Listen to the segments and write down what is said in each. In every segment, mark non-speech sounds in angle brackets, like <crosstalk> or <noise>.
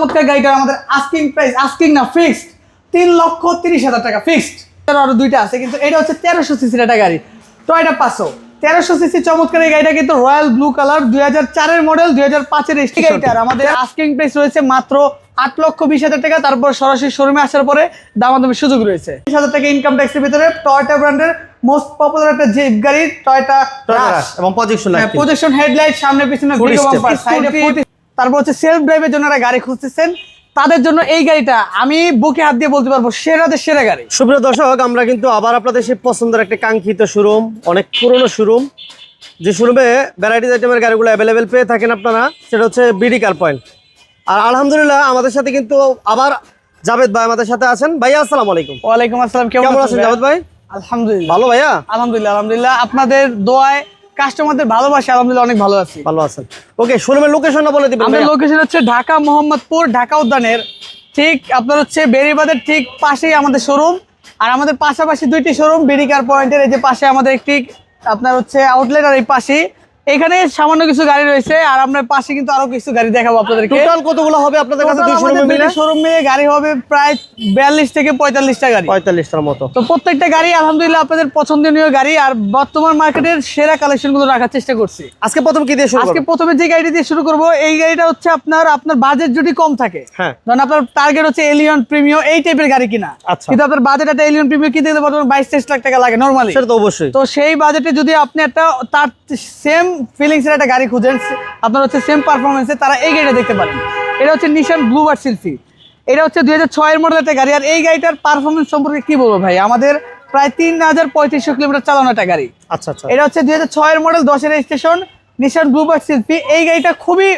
চমৎকার গাড়িটার আমাদের আস্কিং প্রাইস আস্কিং না ফিক্সড তিন লক্ষ তিরিশ হাজার টাকা ফিক্সড আরও দুইটা আছে কিন্তু এটা হচ্ছে তেরোশো সিসির একটা গাড়ি। টয়টা পাঁচশো। তেরোশো সিসি চমৎকার এই গাড়িটা কিন্তু রয়্যাল ব্লু কালার দুই হাজার চারের মডেল দুই হাজার পাঁচের এসটি গাড়িটার আমাদের আস্কিং প্রাইস রয়েছে মাত্র আট লক্ষ বিশ হাজার টাকা তারপর সরাসরি শোরুমে আসার পরে দামাদামি সুযোগ রয়েছে। বিশ হাজার টাকা ইনকাম ট্যাক্সের ভিতরে টয়টা ব্র্যান্ডের মোস্ট পপুলার একটা জিপ গাড়ি টয়টা এবং প্রজেকশন প্রজেকশন হেডলাইট সামনে পিছনে তারপর হচ্ছে সেলফ ড্রাইভের জন্য একটা গাড়ি খুঁজতেছেন। তাদের জন্য এই গাড়িটা আমি বুকে হাত দিয়ে বলতে পারব সেরাদের সেরা গাড়ি। সুপ্রিয় দর্শক আমরা কিন্তু আবার আপনাদের সেই পছন্দের একটা কাঙ্ক্ষিত শোরুম অনেক পুরনো শোরুম যে শোরুমে ভ্যারাইটিস আইটেমের গাড়িগুলো অ্যাভেলেবেল পেয়ে থাকেন আপনারা সেটা হচ্ছে বিডি কার পয়েন্ট আর আলহামদুলিল্লাহ আমাদের সাথে কিন্তু আবার জাভেদ ভাই আমাদের সাথে আছেন। ভাইয়া আসসালামু আলাইকুম। ওয়ালাইকুম আসসালাম কেমন আছেন জাভেদ ভাই? আলহামদুলিল্লাহ। ভালো ভাইয়া? আলহামদুলিল্লাহ আলহামদুলিল্লাহ। আপনাদের দোয়ায় কাস্টমারদের ভালোবাসি আলহামদুলিল্লাহ অনেক ভালো আছি। ভালো আছেন। ওকে শোরুমের লোকেশনটা বলে দিবেন আমাদের লোকেশন হচ্ছে ঢাকা মোহাম্মদপুর ঢাকা উদ্যানের। ঠিক আপনার হচ্ছে বেরিবাদের ঠিক পাশেই আমাদের শোরুম আর আমাদের পাশাপাশি দুইটি শোরুম বিডিকার পয়েন্টের এই যে পাশে আমাদের একটি আপনার হচ্ছে আউটলেট আর এই পাশে এখানে সামান্য কিছু গাড়ি রয়েছে আর আমরা পাশে কিন্তু আরও কিছু গাড়ি দেখাবো আপনাদেরকে। টোটাল কতগুলো হবে আপনাদের কাছে? দুই শোরুমে মিলে? শোরুম গাড়ি হবে প্রায় বিয়াল্লিশ থেকে পঁয়তাল্লিশটা গাড়ি। পঁয়তাল্লিশটার মতো। তো প্রত্যেকটা গাড়ি আলহামদুলিল্লাহ আপনাদের পছন্দনীয় গাড়ি আর বর্তমান মার্কেটের সেরা কালেকশনগুলো রাখার চেষ্টা করছি। আজকে প্রথম কি দিয়ে শুরু আজকে প্রথমে যে গাড়ি দিয়ে শুরু করব এই গাড়িটা হচ্ছে আপনার আপনার বাজেট যদি কম থাকে হ্যাঁ। ধরুন আপনার টার্গেট হচ্ছে এলিয়ন প্রিমিও এই টাইপের গাড়ি কিনা। আচ্ছা। কিন্তু আপনার বাজেট একটা এলিয়ন প্রিমিও কিনতে গেলে বর্তমানে বাইশ তেইশ লাখ টাকা লাগে নর্মালি সেটা তো অবশ্যই। তো সেই বাজেটে যদি আপনি একটা তার সেম ফিলিংসের একটা গাড়ি খুঁজেন আপনার হচ্ছে সেম পারফরমেন্সে তারা এই গাড়িটা দেখতে পারেন। এটা হচ্ছে নিশান ব্লুবার শিল্পী এটা হচ্ছে দুই হাজার ছয়ের মডেল একটা গাড়ি। আর এই গাড়িটার পারফরমেন্স সম্পর্কে কি বলব ভাই? আমাদের প্রায় তিন হাজার পঁয়ত্রিশশো কিলোমিটার চালানো একটা গাড়ি। আচ্ছা আচ্ছা। এটা হচ্ছে দুই হাজার ছয়ের মডেল দশের স্টেশন নিশান ব্লুবার শিল্পী এই গাড়িটা খুবই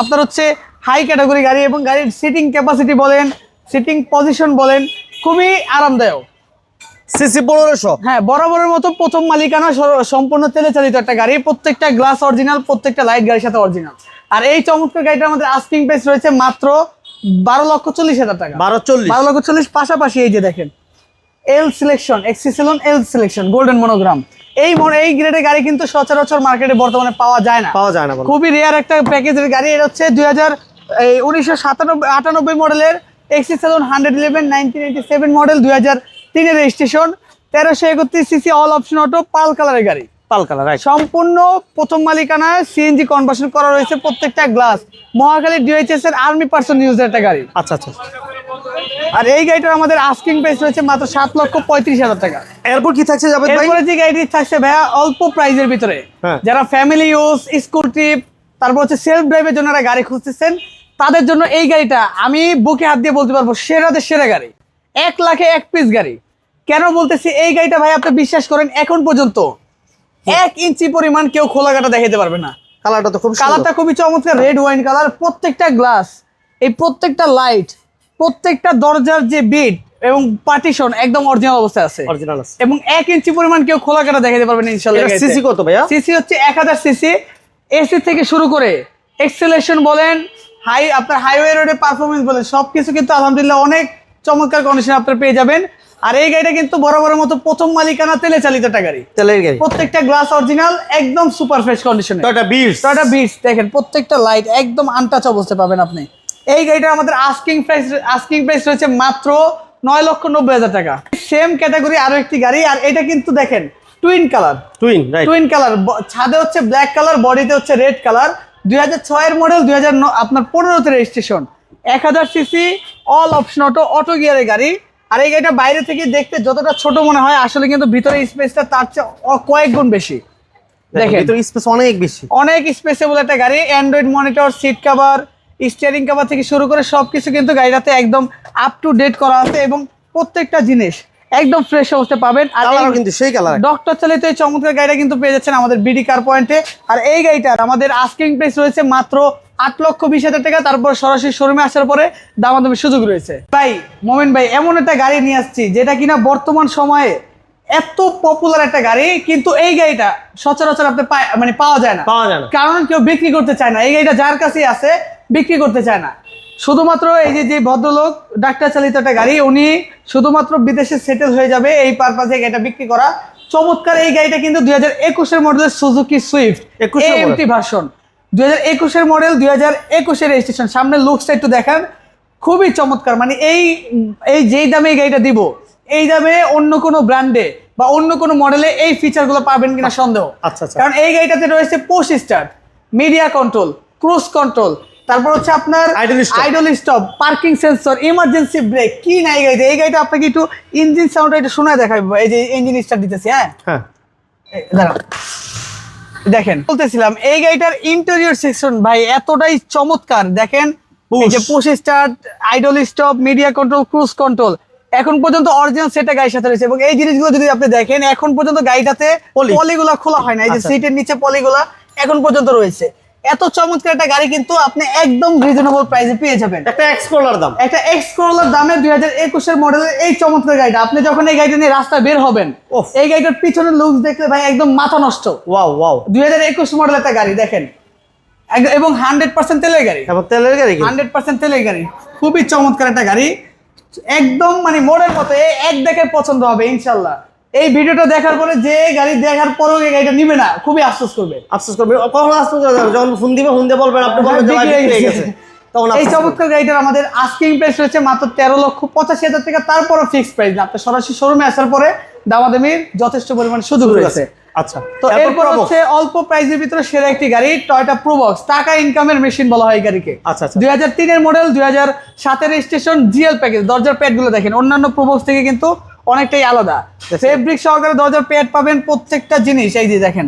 আপনার হচ্ছে হাই ক্যাটাগরি গাড়ি এবং গাড়ির সিটিং ক্যাপাসিটি বলেন সিটিং পজিশন বলেন খুবই আরামদায়ক। সিসি পনেরোশো? হ্যাঁ বরাবরের মতো প্রথম মালিকানা সম্পূর্ণ তেলে চালিত একটা গাড়ি। প্রত্যেকটা গ্লাস অরিজিনাল প্রত্যেকটা লাইট গাড়ির সাথে অরিজিনাল। আর এই চমৎকার গাড়িটা আমাদের আস্কিং প্রাইস রয়েছে মাত্র বারো লক্ষ চল্লিশ হাজার টাকা। বারো চল্লিশ। বারো লক্ষ চল্লিশ পাশাপাশি এই যে দেখেন L selection excellence L selection golden monogram এই মনে এই গ্রেডের গাড়ি কিন্তু সচরাচর মার্কেটে বর্তমানে পাওয়া যায় না। পাওয়া যায় না খুবই রেয়ার একটা প্যাকেজের গাড়ি। এটা হচ্ছে দুই হাজার উনিশশো সাতানব্বই আটানব্বই মডেলের Axio seven hundred eleven nineteen eighty seven model দুই হাজার তিনের রেজিস্ট্রেশন তেরোশো একত্রিশ CC all option auto pearl কালারের গাড়ি। পাল কালার সম্পূর্ণ প্রথম মালিকানায় সিএনজি কনভার্সন করা রয়েছে প্রত্যেকটা গ্লাস মহাখালী ডিএইচএস এর আর্মি পার্সন ইউজের একটা গাড়ি। আচ্ছা আচ্ছা আর এই গাড়িটার আমাদের আস্কিং প্রাইস রয়েছে মাত্র সাত লক্ষ পঁয়ত্রিশ হাজার টাকা। এরপর কি থাকছে যাবে ভাই? এরপরে যে গাড়িটি থাকছে ভাইয়া অল্প প্রাইজের ভিতরে। হ্যাঁ। যারা ফ্যামিলি ইউজ স্কুল ট্রিপ তারপর হচ্ছে সেলফ ড্রাইভের জন্য একটা গাড়ি খুঁজতেছেন তাদের জন্য এই গাড়িটা আমি বুকে হাত দিয়ে বলতে পারব সেরাদের সেরা গাড়ি। এক লাখে এক পিস গাড়ি। কেন বলতেছি এই গাড়িটা ভাই আপনি বিশ্বাস করেন এখন পর্যন্ত এক ইঞ্চি পরিমাণ কেউ খোলা কাটা দেখাতে পারবে না। কালারটা তো খুব কালারটা খুবই চমৎকার রেড ওয়াইন কালার প্রত্যেকটা গ্লাস এই প্রত্যেকটা লাইট প্রত্যেকটা দরজার যে বিট এবং পার্টিশন একদম অরিজিনাল অবস্থায় আছে। অরিজিনাল আছে। এবং এক ইঞ্চি পরিমাণ কেউ খোলা কাটা দেখাতে পারবেন ইনশাল্লাহ এটা সিসি কত ভাইয়া? সিসি হচ্ছে এক হাজার সিসি এসি থেকে শুরু করে এক্সেলেশন বলেন হাই আপনার হাইওয়ে রোডের পারফরমেন্স বলেন সবকিছু কিন্তু আলহামদুলিল্লাহ অনেক চমৎকার কন্ডিশন আপনারা পেয়ে যাবেন। আর এই গাড়িটা কিন্তু বরাবরের মতো প্রথম মালিকানা তেলে চালিত একটা গাড়ি। তেলের গাড়ি। প্রত্যেকটা গ্লাস অরিজিনাল একদম সুপার ফ্রেশ কন্ডিশনে টয়টা বিটস টয়টা বিটস দেখেন প্রত্যেকটা লাইট একদম আনটাচ অবস্থায় পাবেন আপনি। এই গাড়িটা আমাদের আস্কিং প্রাইস আস্কিং প্রাইস রয়েছে মাত্র নয় লক্ষ নব্বই হাজার টাকা। সেম ক্যাটাগরি আরও একটি গাড়ি আর এটা কিন্তু দেখেন twin colour twin right twin colour ছাদে হচ্ছে ব্ল্যাক কালার বডিতে হচ্ছে রেড কালার দুই হাজার ছয়ের মডেল দুই হাজার আপনার পনেরোতে রেজিস্ট্রেশন এক হাজার CC all option auto auto গিয়ারের গাড়ি। আর এই গাড়িটা বাইরে থেকে দেখতে যতটা ছোট মনে হয় আসলে কিন্তু ভিতরে স্পেসটা তার চেয়ে কয়েক গুণ বেশি। দেখেন ভিতরে স্পেস অনেক বেশি। অনেক স্পেসেবল একটা গাড়ি Android monitor seat cover steering cover থেকে শুরু করে সবকিছু কিন্তু গাড়িটাতে একদম আপ টু ডেট করা আছে এবং প্রত্যেকটা জিনিস একদম ফ্রেশ অবস্থায় পাবেন। আর কিন্তু সেই কালার ডক্টর চালিত এই চমৎকার গাড়িটা কিন্তু পেয়ে যাচ্ছেন আমাদের বিডি কার পয়েন্টে আর এই গাড়িটার আমাদের আস্কিং প্রাইস রয়েছে মাত্র আট লক্ষ বিশ হাজার টাকা তারপর সরাসরি শোরুমে আসার পরে দামাদামি সুযোগ রয়েছে। ভাই মোমেন ভাই এমন একটা গাড়ি নিয়ে আসছি যেটা কিনা বর্তমান সময়ে এত পপুলার একটা গাড়ি কিন্তু এই গাড়িটা সচরাচর আপনি মানে পাওয়া যায় না। পাওয়া যায় না। কারণ কেউ বিক্রি করতে চায় না। এই গাড়িটা যার কাছে আছে বিক্রি করতে চায় না। শুধুমাত্র এই যে যে ভদ্রলোক ডাক্তার চালিত একটা গাড়ি উনি শুধুমাত্র বিদেশে সেটেল হয়ে যাবে এই পারপাসে গাড়িটা বিক্রি করা। চমৎকার এই গাড়িটা কিন্তু দুই হাজার একুশের মডেলের সুজুকি সুইফট 21 এর এমটি ভার্সন দুই হাজার একুশের মডেল দুই হাজার একুশের রেজিস্ট্রেশন সামনে লুকসটা একটু দেখান। খুবই চমৎকার। মানে এই এই যেই দামে এই গাড়িটা দিব এই দামে অন্য কোনো ব্র্যান্ডে বা অন্য কোনো মডেলে এই ফিচারগুলো পাবেন কিনা সন্দেহ। আচ্ছা আচ্ছা। কারণ এই গাড়িটাতে রয়েছে post start media control cruise control তারপর হচ্ছে আপনার. Idle stop parking sensor emergency brake কি না এই গাড়িতে? এই গাড়িটা আপনাকে একটু ইঞ্জিন সাউন্ডটা একটু শোনায় দেখাবো। এই যে ইঞ্জিন স্টার্ট দিতেছি হ্যাঁ? হ্যাঁ। দাঁড়ান। দেখেন বলতেছিলাম এই গাড়িটার ইন্টেরিয়র সেকশন ভাই এতটাই চমৎকার দেখেন এই যে. Push start idle stop media control cruise control এখন পর্যন্ত অরিজিনাল সেটটা গাড়ির সাথে রয়েছে এবং এই জিনিসগুলো যদি আপনি দেখেন এখন পর্যন্ত গাড়িটাতে পলিগুলা খোলা হয় না এই যে আচ্ছা। সিটের নিচে পলিগুলা এখন পর্যন্ত রয়েছে এত চমৎকার একটা গাড়ি কিন্তু আপনি একদম রিজনেবল প্রাইসে পেয়ে যাবেন। একটা এক্সপ্লোরার দাম। একটা এক্স করোলার দামে দুই হাজার একুশের মডেলের এই চমৎকার গাড়িটা। আপনি যখন এই গাড়িটা নিয়ে রাস্তায় বের হবেন। এই গাড়িটার পিছনের লুক দেখলে ভাই একদম মাথা নষ্ট। ওয়াও ওয়াও দুই হাজার একুশ মডেল একটা গাড়ি দেখেন। এবং হান্ড্রেড পার্সেন্ট তেলের গাড়ি। এবং তেলের গাড়ি হান্ড্রেড পার্সেন্ট তেলের গাড়ি। খুবই চমৎকার একটা গাড়ি। একদম মানে মোড়ের মতো এক দেখে পছন্দ হবে ইনশাল্লাহ এই ভিডিওটা দেখার পরে যে গাড়ি দেখার পরেও এই গাড়িটা নিবে না খুবই আফসোস করবে। আফসোস করবে। কখন আফসোস করবে? যখন ফোন দিবে ফোন দিয়ে বলবেন আপনি বলবেন গেছে। এই চমৎকার গাড়িটার আমাদের আস্কিং প্রাইস রয়েছে মাত্র তেরো লক্ষ পঁচাশি হাজার টাকা তারপরও ফিক্স প্রাইস না। আপনার সরাসরি শোরুমে আসার পরে দামাদামির যথেষ্ট পরিমাণ সুযোগ রয়েছে। আচ্ছা তো এরপর হচ্ছে অল্প প্রাইসের ভিতরে সেরা একটি গাড়ি টয়টা প্রোবক্স টাকা ইনকামের মেশিন বলা হয় গাড়িকে। আচ্ছা আচ্ছা। দুই হাজার তিনের মডেল দুই হাজার সাতের স্টেশন জিএল প্যাকেজ দরজার প্যাডগুলো দেখেন। অন্যান্য প্রোবক্স থেকে কিন্তু অনেকটাই আলাদা। ফেব্রিক সহকারে দরজার প্যাড পাবেন প্রত্যেকটা জিনিস। এই যে দেখেন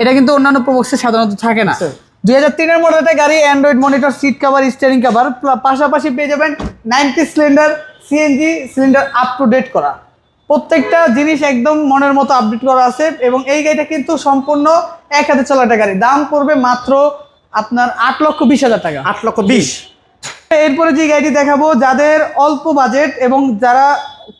এটা কিন্তু অন্যান্য প্রবক্সে সাধারণত থাকে না। আচ্ছা। দুই হাজার তিনের মডেলটা গাড়ি Android monitor seat cover steering cover পাশাপাশি পেয়ে যাবেন ninety cylinder CNG cylinder up to date করা। প্রত্যেকটা জিনিস একদম মনের মতো আপডেট করা আছে এবং এই গাড়িটা কিন্তু সম্পূর্ণ এক হাতে চলা একটা গাড়ি। দাম পড়বে মাত্র আপনার আট লক্ষ বিশ হাজার টাকা। আট লক্ষ বিশ। এরপরে যে গাড়িটি দেখাবো যাদের অল্প বাজেট এবং যারা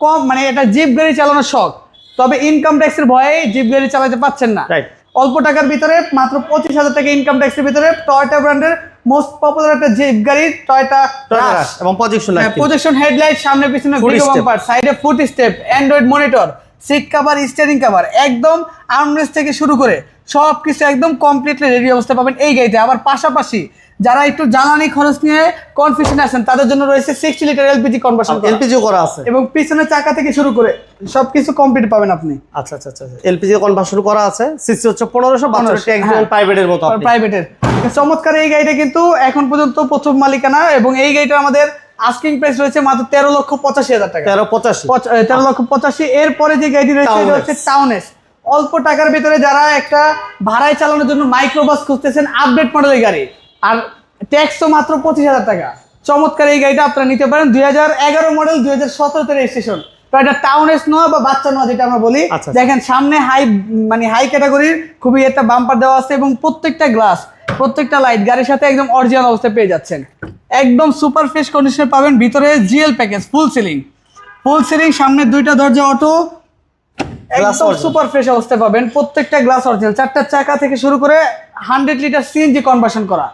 কম মানে এটা জিপ গাড়ি চালানোর শখ। তবে ইনকাম ট্যাক্সের ভয়ে জিপ গাড়ি চালাতে পাচ্ছেন না। রাইট অল্প টাকার ভিতরে মাত্র পঁচিশ হাজার টাকা ইনকাম ট্যাক্সের ভিতরে টয়টা ব্র্যান্ডের মোস্ট পপুলার একটা জিপ গাড়ি টয়টা এবং প্রজেকশন প্রজেকশন হেডলাইট সামনে পিছনে ভিডিও বাম্পার সাইডে foot step Android monitor seat cover steering cover একদম আর্মরেস্ট থেকে শুরু করে সব কিছু একদম কমপ্লিটলি রেডি অবস্থা পাবেন এই গাড়িতে। আবার পাশাপাশি যারা একটু জ্বালানি খরচ নিয়ে কনফিউশন আছেন তাদের জন্য রয়েছে sixty litre LPG conversion LPG করা আছে। এবং পিছনের চাকা থেকে শুরু করে সবকিছু কমপ্লিট পাবেন আপনি। আচ্ছা আচ্ছা আচ্ছা এলপিজি কনভার্সন করা আছে। সিসি হচ্ছে পনেরোশো বাচ্চার 1500 একদম হ্যাঁ। প্রাইভেটের মতো প্রাইভেটের চমৎকার এই গাড়িটা কিন্তু এখন পর্যন্ত প্রথম মালিকানা এবং এই গাড়িটা আমাদের আস্কিং প্রাইস রয়েছে মাত্র তেরো লক্ষ পঁচাশি হাজার টাকা। তেরো পঁচাশি। তেরো লক্ষ পঁচাশি। এরপরে যে গাড়িটি রয়েছে এটা হচ্ছে টাউনেস অল্প টাকার ভিতরে যারা একটা ভাড়ায় চালানোর জন্য মাইক্রোবাস খুঁজতেছেন আপডেট মডেলের গাড়ি। আর ট্যাক্সও মাত্র পঁচিশ হাজার টাকা। চমৎকার এই গাড়িটা আপনারা নিতে পারেন। দুই হাজার এগারো মডেল দুই হাজার সতেরোতে রেজিস্ট্রেশন তো এটা টাউনেস নয় বা বাচ্চা নয় যেটা আমরা বলি। আচ্ছা, আচ্ছা। দেখেন সামনে হাই মানে হাই ক্যাটাগরির খুবই একটা বাম্পার দেওয়া আছে এবং প্রত্যেকটা গ্লাস প্রত্যেকটা লাইট গাড়ির সাথে একদম অরিজিনাল অবস্থায় পেয়ে যাচ্ছেন। একদম সুপার ফ্রেশ কন্ডিশনে পাবেন ভিতরে GL package full ceiling full ceiling সামনে দুইটা দরজা অটো একদম সুপার ফ্রেশ অবস্থায় পাবেন প্রত্যেকটা গ্লাস অরিজিনাল চারটা চাকা থেকে শুরু করে হান্ড্রেড লিটার সিএনজি কনভার্সন করা।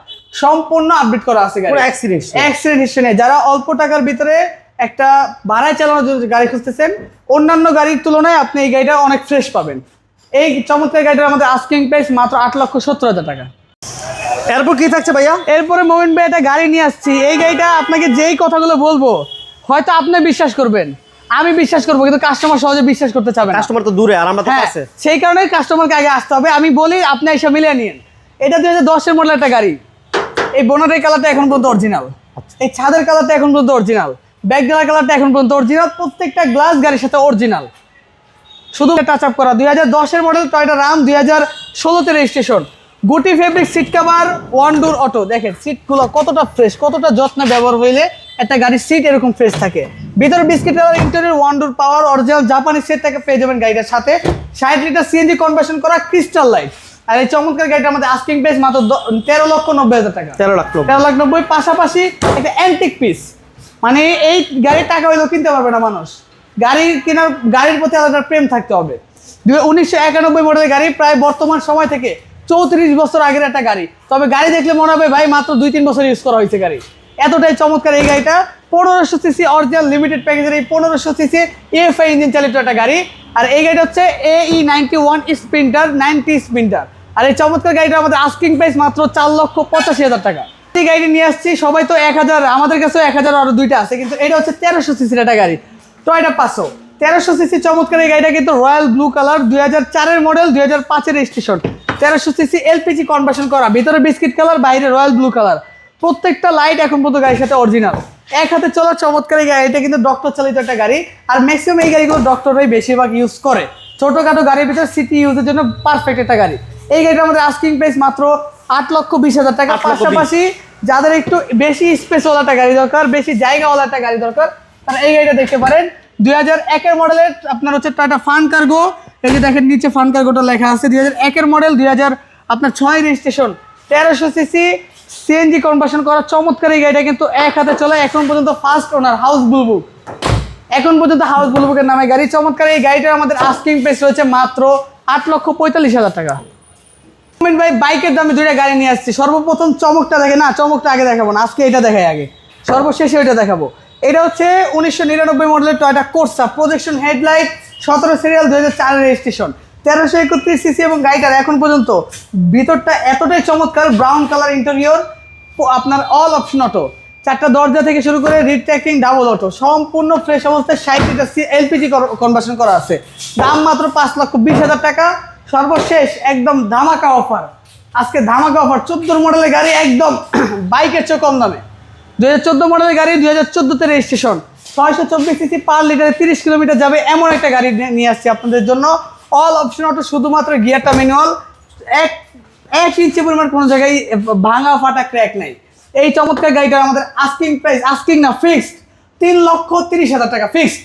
সম্পূর্ণ আপডেট করা আছে গাড়ি অ্যাক্সিডেন্ট অ্যাক্সিডেন্ট হিস্ট্রি নেই। যারা অল্প টাকার ভিতরে একটা ভাড়ায় চালানোর জন্য গাড়ি খুঁজতেছেন অন্যান্য গাড়ির তুলনায় আপনি এই গাড়িটা অনেক ফ্রেশ পাবেন। এই চমৎকার গাড়িটার আমাদের আস্কিং প্রাইস মাত্র আট লক্ষ সত্তর হাজার টাকা। এরপর কি থাকছে ভাইয়া? এরপরে মোমেন্ট ভাই একটা গাড়ি নিয়ে আসছি। এই গাড়িটা আপনাকে যেই কথাগুলো বলব হয়তো আপনি বিশ্বাস করবেন। আমি বিশ্বাস করব কিন্তু কাস্টমার সহজে বিশ্বাস করতে চাবে না। কাস্টমার তো দূরে আর আমরা তো হ্যাঁ কাছে সেই কারণে কাস্টমারকে আগে আসতে হবে। আমি বলি আপনি এসে মিলিয়ে নিন এটা দুই হাজার দশের মডেল একটা গাড়ি। এই বোনারের কালারটা এখন পর্যন্ত অরিজিনাল এই ছাদের কালারটা এখন পর্যন্ত অরিজিনাল ব্যাকডালার কালারটা এখন পর্যন্ত অরিজিনাল প্রত্যেকটা গ্লাস গাড়ির সাথে অরিজিনাল শুধু টাচ আপ করা। দুই হাজার দশের মডেল টয়টা রাম দুই হাজার ষোলোতে রেজিস্ট্রেশন গুটি fabric seat cover one door auto দেখেন সিটগুলো কতটা ফ্রেশ কতটা যত্নে ব্যবহার হইলে একটা গাড়ির সিট এরকম ফ্রেশ থাকে। ভিতরে biscuit interior one door power original জাপানি সেটটাকে পেয়ে যাবেন গাড়িটার সাথে। ষাট লিটার সিএনজি কনভার্সন করা ক্রিস্টাল লাইট আর এই চমৎকার গাড়িটা আমাদের আস্কিং প্রাইস মাত্র তেরো লক্ষ নব্বই হাজার টাকা। তেরো লাখ লোক তেরো লাখ নব্বই পাশাপাশি একটা অ্যান্টিক পিস মানে এই গাড়ির টাকা হইলেও কিনতে পারবে না মানুষ। গাড়ি কেনার গাড়ির প্রতি আলাদা প্রেম থাকতে হবে। দু উনিশশো একানব্বই মডেলের গাড়ি প্রায় বর্তমান সময় থেকে চৌত্রিশ বছর আগের একটা গাড়ি। তবে গাড়ি দেখলে মনে হবে, ভাই, মাত্র দুই, তিন বছর ইউজ করা হয়েছে গাড়ি। এতটাই চমৎকার এই গাড়িটা। পনেরোশো সিসি অরিজিনাল লিমিটেড প্যাকেজের এই পনেরোশো সিসি এফআই ইঞ্জিন চালিত একটা গাড়ি। আর এই গাড়িটা হচ্ছে A E ninety one Sprinter ninety Sprinter আর এই চমৎকার গাড়িটা আমাদের আস্কিং প্রাইস মাত্র চার লক্ষ পঁচাশি হাজার টাকা। এই গাড়ি নিয়ে আসছি, সবাই তো এক হাজার, আমাদের কাছেও এক হাজার আরও দুইটা আছে, কিন্তু এটা হচ্ছে তেরোশো সিসির একটা গাড়ি। টয়টা পাঁচশো। তেরোশো সিসি চমৎকার এই গাড়িটা কিন্তু রয়্যাল ব্লু কালার দুই হাজার চারের মডেল দুই হাজার পাঁচের স্টেশন তেরোশো সিসি এলপিজি কনভার্সন করা ভিতরে বিস্কিট কালার বাইরে রয়্যাল ব্লু কালার প্রত্যেকটা লাইট এখন পর্যন্ত গাড়ির সাথে অরিজিনাল এক হাতে চলা চমৎকার গাড়ি এটা কিন্তু ডক্টর চালিত একটা গাড়ি। আর ম্যাক্সিমাম এই গাড়িগুলো ডক্টররাই বেশিরভাগ ইউজ করে। ছোটোখাটো গাড়ির ভিতরে সিটি ইউজের জন্য পারফেক্ট একটা গাড়ি। এই গাড়িটা আমাদের আস্কিং প্রাইস মাত্র আট লক্ষ বিশ হাজার টাকা। পাশাপাশি যাদের একটু বেশি স্পেসওয়ালা একটা গাড়ি দরকার বেশি জায়গাওয়ালা একটা গাড়ি দরকার তারা এই গাড়িটা দেখতে পারেন। দুই হাজার একের মডেলের আপনার হচ্ছে টাটা ফান কার্গো এই যে দেখেন, নিচে ফান কার্গোটা লেখা আছে, দুই হাজার একের মডেল দুই হাজার আপনার ছয় রেজিস্ট্রেশন তেরোশো সিসি সিএনজি কনভার্সন করা চমৎকার এই গাড়িটা কিন্তু এক হাতে চলে। এখন পর্যন্ত ফার্স্ট ওনার হাউস বুলবুক এখন পর্যন্ত হাউস বুলবুকের নামে গাড়ি চমৎকার। এই গাড়িটার আমাদের আস্কিং প্রাইস রয়েছে মাত্র আট লক্ষ পঁয়তাল্লিশ হাজার টাকা। ভাই, বাইকের দামে দুইটা গাড়ি নিয়ে আসছি। সর্বপ্রথম চমকটা দেখে, না, চমকটা আগে দেখাবো না, আজকে এটা দেখাই আগে। সর্বশেষে ওইটা দেখাবো। এটা হচ্ছে উনিশশো নিরানব্বই মডেলের টয়টা কোর্সা প্রজেকশন হেডলাইট সতেরো সিরিয়াল দুই হাজার রেজিস্ট্রেশন তেরোশো একত্রিশ সিসি এবং গাড়িটার এখন পর্যন্ত ভিতরটা এতটাই চমৎকার ব্রাউন কালার ইন্টেরিয়র আপনার অল অপশন অটো চারটা দরজা থেকে শুরু করে রিড ট্যাকিং ডাবল অটো সম্পূর্ণ ফ্রেশ অবস্থায় ষাট লিটার এলপিজি কনভার্সন করা আছে। দাম মাত্র পাঁচ লক্ষ বিশ হাজার টাকা। সর্বশেষ একদম ধামাকা অফার আজকে ধামাকা অফার চোদ্দোর মডেলের গাড়ি একদম <clears throat> বাইকের চেয়ে কম দামে। দুই হাজার চোদ্দ মডেলের গাড়ি দুই হাজার চোদ্দোতে রেজিস্ট্রেশন ছয়শো চব্বিশ সিসি পার লিটারে তিরিশ কিলোমিটার যাবে এমন একটা গাড়ি নিয়ে- আসছি আপনাদের জন্য। অল অপশন অটো শুধুমাত্র গিয়ারটা ম্যানুয়াল এক এক ইঞ্চি পরিমাণ কোনো জায়গায় ভাঙা ফাটা ক্র্যাক নাই। এই চমৎকার গাড়িটার আমাদের আস্কিং প্রাইস আস্কিং না ফিক্সড তিন লক্ষ তিরিশ হাজার টাকা ফিক্সড